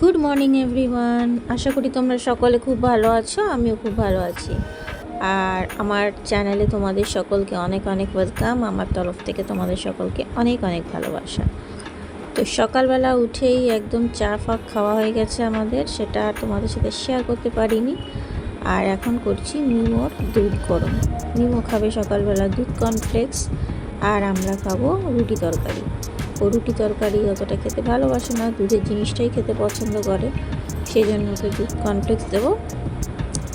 Good morning everyone আশা করি তোমরা সকলে খুব ভালো আছো, আমিও খুব ভালো আছি। আর আমার চ্যানেলে তোমাদের সকলকে অনেক অনেক ওয়েলকাম, আমার তরফ থেকে তোমাদের সকলকে অনেক অনেক ভালোবাসা। তো সকালবেলা উঠেই একদম চা ফাঁক খাওয়া হয়ে গেছে আমাদের, সেটা তোমাদের সাথে শেয়ার করতে পারিনি। আর এখন করছি মিমোর দুধ গরম। মিমো খাবে সকালবেলা দুধ কর্নফ্লেক্স আর আমরা খাব রুটি তরকারি। রুটি তরকারি অতটা খেতে ভালোবাসে না, দুধের জিনিসটাই খেতে পছন্দ করে। সেই জন্য ওকে দুধ কনফ্লেক্স দেবো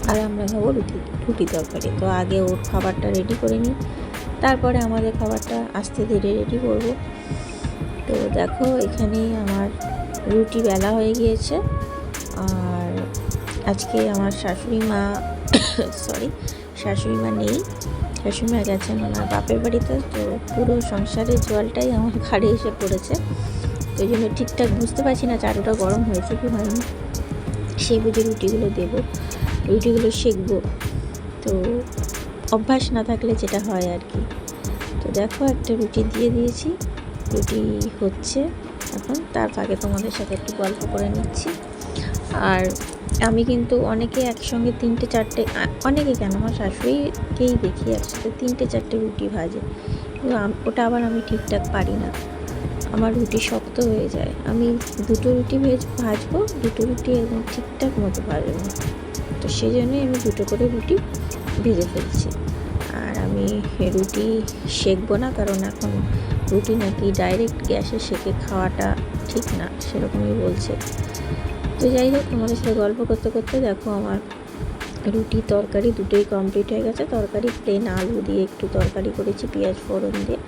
আর আমরা খাব রুটি রুটি তরকারি। তো আগে ওর খাবারটা রেডি করে নিই। তারপরে আমাদের খাবারটা আস্তে ধীরে রেডি করব। তো দেখো এখানে আমার রুটি বেলা হয়ে গিয়েছে। আর আজকে আমার শাশুড়ি মা সরি শাশুড়ি মা নেই। শাশুড়িমা গেছেন ওনার বাপের বাড়িতে, তো পুরো সংসারের জলটাই আমার ঘাড়ে এসে পড়েছে। তো জন্য ঠিকঠাক বুঝতে পারছি না চাটুটা গরম হয়েছে কি হয়নি। সেই বুঝে রুটিগুলো দেবো, রুটিগুলো সেঁকবো। তো অভ্যাস না থাকলে যেটা হয় আর কি। তো দেখো একটা রুটি দিয়ে দিয়েছি, রুটি হচ্ছে এখন, তার ফাঁকে তোমাদের সাথে একটু গল্প করে নিচ্ছি। আর আমি কিন্তু অনেকে একসঙ্গে তিনটে, চারটে অনেকে কেন? আমার শাশুড়িকেই দেখি একসাথে তিনটে, চারটে রুটি ভাজে। কিন্তু ওটা আবার আমি ঠিকঠাক পারি না। আমার রুটি শক্ত হয়ে যায়। আমি দুটো রুটি ভেজ, ভাজবো, দুটো রুটি একদম ঠিকঠাক মতো ভাজবো তো সেই জন্যই আমি দুটো করে রুটি ভেজে ফেলছি। আর আমি রুটি সেকবো না, কারণ এখন রুটি নাকি ডাইরেক্ট গ্যাসে সেকে খাওয়াটা ঠিক না, সেরকমই বলছে। তো যাই হোক, তোমাদের সাথে গল্প করতে করতে দেখো আমার রুটি তরকারি দুটোই কমপ্লিট হয়ে গেছে। তরকারি প্লেন আলু দিয়ে একটু তরকারি করেছি, পেঁয়াজ ফোড়ন দিয়ে।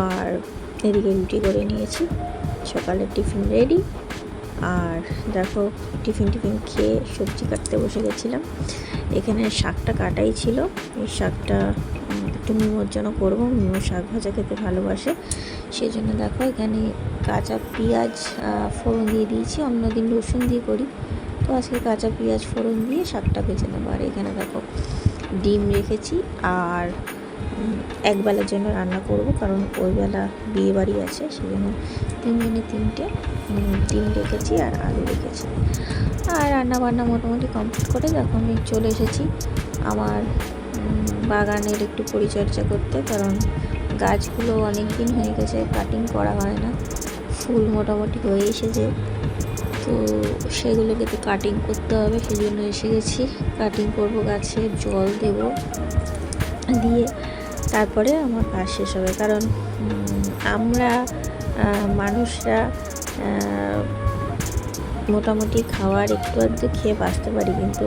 আর এদিকে রুটি করে নিয়েছি। সকালের টিফিন রেডি আর দেখো, টিফিন টিফিন খেয়ে সবজি কাটতে বসে গেছিলাম। এখানে শাকটা কাটাই ছিল। এই শাকটা একটু মিমোর জন্য করব। মিমো শাক ভাজা খেতে ভালোবাসে। সেই জন্য দেখো, এখানে কাঁচা পেঁয়াজ ফোড়ন দিয়ে দিয়েছি। অন্যদিন রসুন দিয়ে করি। তো আজকে কাঁচা পেঁয়াজ, ফোড়ন দিয়ে শাকটা ভেজে নেব। আর এখানে দেখো, ডিম রেখেছি আর একবেলার জন্য রান্না করব। কারণ ওই বেলা বিয়ে বাড়ি আছে সেই জন্য তিনজনে তিনটে ডিম রেখেছি আর আলু রেখেছি। আর রান্না বান্না মোটামুটি কমপ্লিট করে দেখো আমি চলে এসেছি আমার বাগানের একটু পরিচর্যা করতে, কারণ গাছগুলো অনেক দিন হয়ে গেছে কাটিং করা হয় না। ফুল মোটামুটি হয়ে এসেছে। তো সেগুলোকে তো কাটিং করতে হবে সেই জন্য এসে গেছি। কাটিং করব গাছে, জল দেব দিয়ে তারপরে আমার কাজ শেষ হবে। কারণ আমরা মানুষরা মোটামুটি খাওয়ার একটু আধটু খেয়ে বাঁচতে পারি, কিন্তু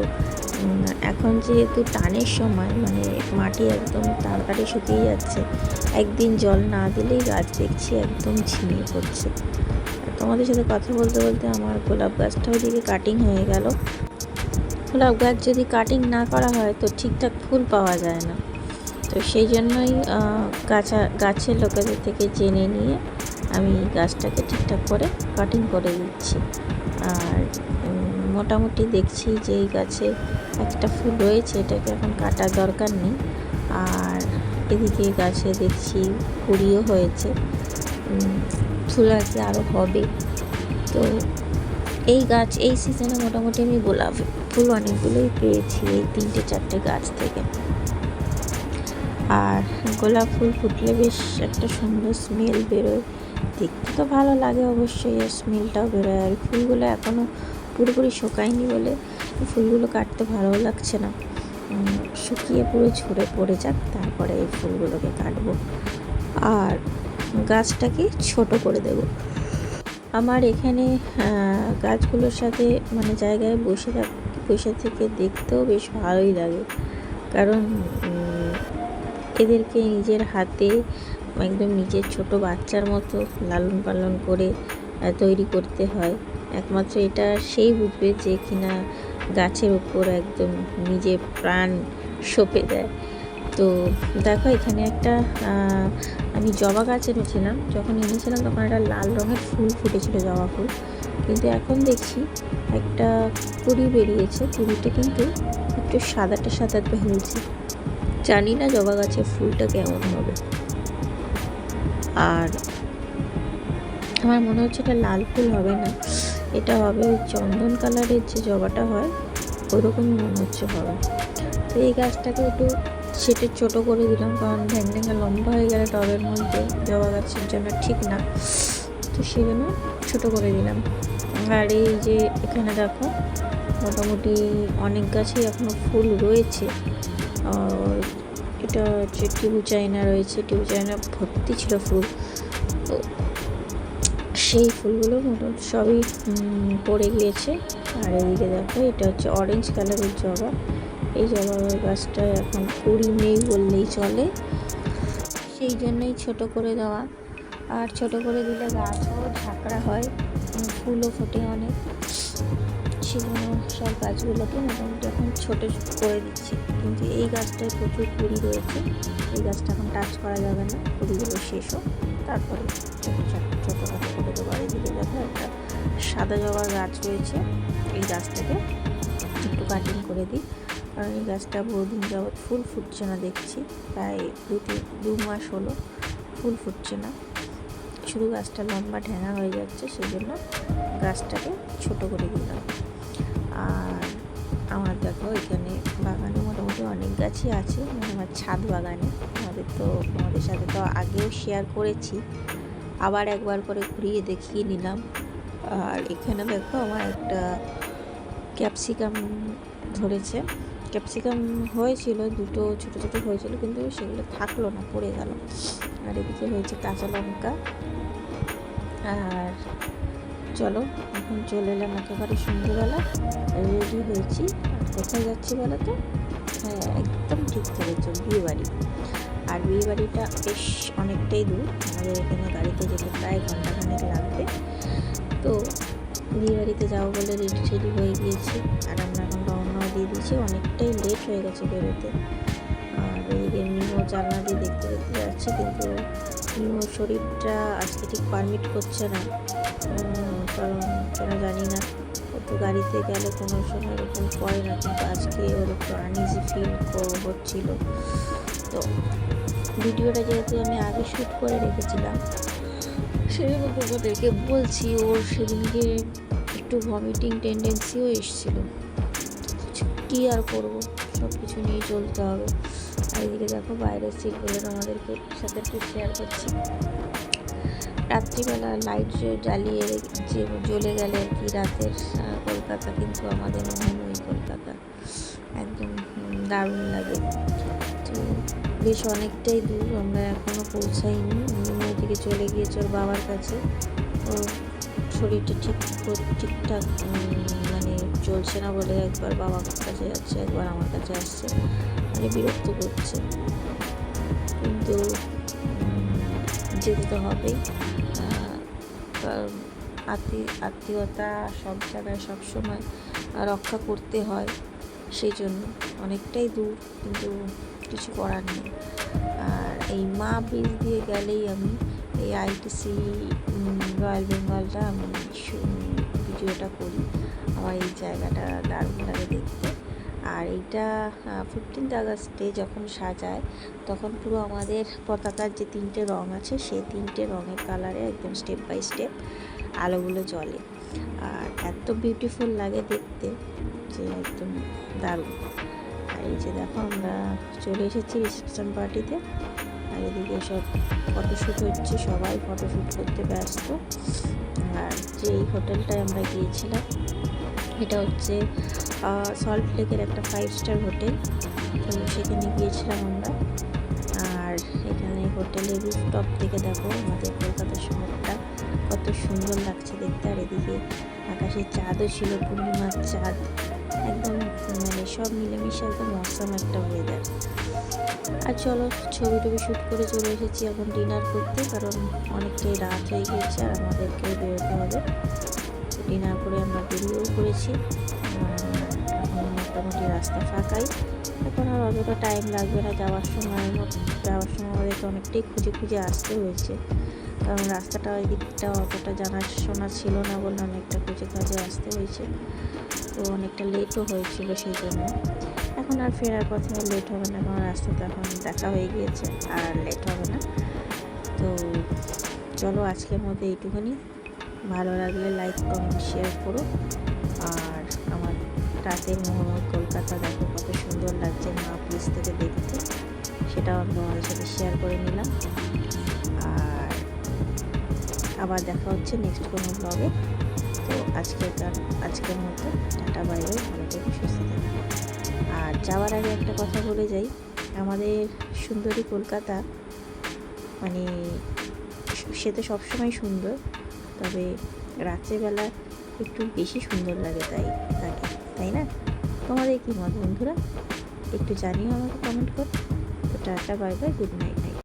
এখন যেহেতু টানের সময় মানে মাটি একদম তাড়াতাড়ি শুকিয়ে যাচ্ছে, একদিন জল না দিলেই গাছ দেখছি একদম ঝিমিয়ে পড়ছে। তোমাদের সাথে কথা বলতে বলতে আমার গোলাপ গাছটা ওইদিকে কাটিং হয়ে গেল। গোলাপ গাছ যদি কাটিং না করা হয়, তো ঠিকঠাক ফুল পাওয়া যায় না। তো সেই জন্যই গাছা, গাছের লোকেদের থেকে জেনে নিয়ে আমি গাছটাকে ঠিকঠাক করে কাটিং করে দিচ্ছি। আর মোটামুটি দেখছি যে এই গাছে একটা ফুল রয়েছে, এটাকে এখন কাটার দরকার নেই। আর এদিকে গাছে দেখছি কুড়িও হয়েছে। ফুল আছে আরও হবে। তো এই গাছ, এই সিজনে মোটামুটি আমি গোলাপ ফুল অনেকগুলোই পেয়েছি, এই তিনটে চারটে গাছ থেকে। আর গোলাপ ফুল ফুটলে বেশ একটা সুন্দর স্মেল বেরোয়। দেখতে তো ভালো লাগে অবশ্যই স্মেলটাও বেরোয়। আর ফুলগুলো এখনও পুরোপুরি শুকায়নি বলে ফুলগুলো কাটতে ভালো লাগছে না। শুকিয়ে পুরো ঝরে পড়ে যাক, তারপরে এই ফুলগুলোকে কাটবো। আর গাছটাকে ছোট করে দেব। আমার এখানে গাছগুলোর সাথে মানে জায়গায় বসে থাক, বসে থেকে দেখতেও বেশ ভালোই লাগে। কারণ এদেরকে নিজের হাতে একদম নিজের ছোট বাচ্চার মতো লালন পালন করে তৈরি করতে হয়। একমাত্র এটা সেই বুঝবে যে কিনা গাছের ওপর একদম নিজে প্রাণ সঁপে দেয়। তো দেখো এখানে একটা আমি জবা গাছ এনেছিলাম। যখন এনেছিলাম তখন একটা লাল রঙের ফুল ফুটেছিল জবা ফুল। কিন্তু এখন দেখছি একটা কুড়ি বেরিয়েছে। কুড়িটা কিন্তু একটু সাদাটা সাদাটা হয়েছে জানি না জবা গাছের ফুলটা কেমন হবে। আর আমার মনে হচ্ছে এটা লাল ফুল হবে না। এটা হবে ওই চন্দন কালারের যে জবাটা হয়, ওরকমই মনে হচ্ছে হবে। তো এই গাছটাকে একটু সেটে ছোটো করে দিলাম, কারণ ঢ্যাং ঢ্যাঙ্গা লম্বা হয়ে গেলে টবের মধ্যে জবা গাছের জন্য ঠিক না। তো সেই জন্য ছোটো করে দিলাম। আর এই যে এখানে দেখো, মোটামুটি অনেক গাছেই এখনও ফুল রয়েছে। আর এটা হচ্ছে টিবু চাইনা রয়েছে টিবু চাইনা ভর্তি ছিল ফুল। তো সেই ফুলগুলো মোটামুটি সবই পড়ে গিয়েছে। আর এদিকে দেখো, এটা হচ্ছে অরেঞ্জ কালারের জবা। এই জবা গাছটা এখন কুড়ি নেই বললেই চলে। সেই জন্যই ছোট করে দেওয়া। আর ছোট করে দিলে গাছও ঝাঁকড়া হয় ফুলও ফোটে অনেক। সেজন্য সব গাছগুলোকে মোটামুটি এখন ছোট করে দিচ্ছি। কিন্তু এই গাছটায় প্রচুর কুড়ি রয়েছে। এই গাছটা এখন টাচ করা যাবে না, কুড়িগুলো শেষ হোক, তারপরে ছোটো ছোটো আর দেখো, একটা সাদা জবার গাছ রয়েছে এই গাছটাকে একটু কাটিং করে দিই। কারণ এই গাছটা বহুদিন যাবৎ ফুল ফুটছে না দেখছি, প্রায় দু তিন, দু মাস হলো ফুল ফুটছে না। শুধু গাছটা লম্বা ঢেঙা হয়ে যাচ্ছে সেই জন্য গাছটাকে ছোট করে দিলাম। আর আমার দেখো, এখানে বাগানে মোটামুটি অনেক গাছই আছে মানে আমার ছাদ বাগানে। আমাদের তো আমাদের সাথে তো আগেও শেয়ার করেছি। আবার একবার করে ঘুরিয়ে দেখিয়ে নিলাম। আর এখানে দেখো আমার একটা ক্যাপসিকাম ধরেছে। ক্যাপসিকাম হয়েছিল, দুটো ছোটো ছোটো হয়েছিল, কিন্তু সেগুলো থাকল না, পড়ে গেল। আর এদিকে হয়েছে কাঁচা লঙ্কা। আর চলো, এখন চলে এলাম একেবারে সন্ধ্যেবেলা। রেডি হয়েছি। কোথায় যাচ্ছি বলো তো? হ্যাঁ একদম ঠিক ধরেছ বিয়ে বাড়ি বিয়ে বাড়িটা বেশ অনেকটাই দূর। আমাদের এখানে গাড়িতে যেতে প্রায় ঘন্টাখানেক লাগবে। তো বিয়ে বাড়িতে যাব বলে রেডি টেডি হয়ে গিয়েছি। আর আমরা এখন রওনাও দিয়ে দিয়েছি। অনেকটাই লেট হয়ে গেছে বেরোতে। আর এদিকে মিমো জানলা দিয়ে দেখতে দেখতে যাচ্ছে, কিন্তু মিমোর শরীরটা আজকে ঠিক পারমিট করছে না। কারণ কেন জানি না। তো গাড়িতে গেলে কোনো সময় এরকম করে না, কিন্তু আজকে ওর একটু আনইজি ফিল হচ্ছিল। তো ভিডিওটা যেহেতু আমি আগে শ্যুট করে রেখেছিলাম, সেজন্য তোমাদেরকে বলছি ওর সেদিনকে একটু ভমিটিং টেন্ডেন্সিও এসেছিল। কী আর করব? সব কিছু নিয়ে চলতে হবে। আর এদিকে দেখো বাইরের সিটগুলো তোমাদেরকে সাথে একটু শেয়ার করছি। রাত্রিবেলা লাইট জ্বালিয়ে যে জ্বলে গেলে আর কি রাতের কলকাতা কিন্তু আমাদের মোহময়ী কলকাতা। একদম দারুণ লাগে। তো বেশ অনেকটাই দূর, আমরা এখনও পৌঁছাইনি। থেকে চলে গিয়েছে ওর বাবার কাছে। ওর শরীরটা ঠিক ঠিকঠাক মানে চলছে না বলে একবার বাবার কাছে যাচ্ছে, একবার আমার কাছে আসছে। মানে বিরক্ত করছে। কিন্তু যেতে তো হবেই। আত্মীয়তা সব জায়গায় সব সময় রক্ষা করতে হয়, সেই জন্য অনেকটাই দূর, কিন্তু কিছু করার নেই। আর এই মা ব্রিজ দিয়ে গেলেই আমি এই আইটিসি রয়্যাল বেঙ্গলটা আমি ভিডিওটা করি, আমার এই জায়গাটা দারুণ লাগে দেখতে। আর এইটা ফিফটিন্থ আগস্টে যখন সাজায়, তখন পুরো আমাদের পতাকার যে তিনটে রং আছে, সেই তিনটে রঙের কালারে একদম স্টেপ বাই স্টেপ আলোগুলো জ্বলে। আর এত বিউটিফুল লাগে দেখতে যে একদম দারুণ। আর এই যে দেখো, আমরা চলে এসেছি রিসেপশন পার্টিতে আর এদিকে সব ফটোশ্যুট হচ্ছে, সবাই ফটোশ্যুট করতে ব্যস্ত। আর যে এই হোটেলটায় আমরা গিয়েছিলাম, এটা হচ্ছে সল্ট লেকের একটা ফাইভ স্টার হোটেল তো সেখানে গিয়েছিলাম আমরা। আর এখানে হোটেলের রুফটপ থেকে দেখো আমাদের কলকাতা শহরটা কত সুন্দর লাগছে দেখতে। আর এদিকে আকাশের চাঁদও ছিল, পূর্ণিমার চাঁদ। একদম মানে সব মিলেমিশে একদম মৌসম একটা ওয়েদার আর চলো, ছবি টবি শ্যুট করে চলে এসেছি এখন ডিনার করতে, কারণ অনেকটাই রাত হয়ে গিয়েছে আর আমাদেরকে বেরোতে হবে। ডিনার করে আমরা বেরিয়েও আর মোটামুটি রাস্তা ফাঁকাই। এখন আর অতটা টাইম লাগবে না যাওয়ার সময় যাওয়ার সময় আমাদেরকে অনেকটাই খুঁজে খুঁজে আসতে হয়েছে। কারণ রাস্তাটা ওই দিকটা অতটা জানাশোনা ছিল না বলে অনেকটা খুঁজে খুঁজে আসতে হয়েছে। তো অনেকটা লেটও হয়েছিল সেই জন্য এখন আর ফেরার পথে লেট হবে না, কারণ রাস্তাতে এখন দেখা হয়ে গিয়েছে আর লেট হবে না। তো চলো আজকের মধ্যে এইটুকুনি। ভালো লাগলে লাইক কমেন্ট শেয়ার করো। আর আমার রাতের মোহাম্মদ কলকাতা দেখো কত সুন্দর লাগছে মা প্লিজ থেকে দেখতে। সেটাও আমি তোমাদের সাথে শেয়ার করে নিলাম। আর আবার দেখা হচ্ছে নেক্সট কোনো ব্লগে তো আজকের আজকের মতো টাটা, বাই বাই ভালো থেকে সুস্থ থাকবে আর যাওয়ার আগে একটা কথা বলে যাই, আমাদের সুন্দরী কলকাতা মানে সে তো সবসময় সুন্দর, তবে রাত্রেবেলা একটু বেশি সুন্দর লাগে তাই, তাকে, তাই না? তোমাদের কী মত বন্ধুরা? একটু জানিও আমাকে কমেন্ট করে। তো tata, bye bye good night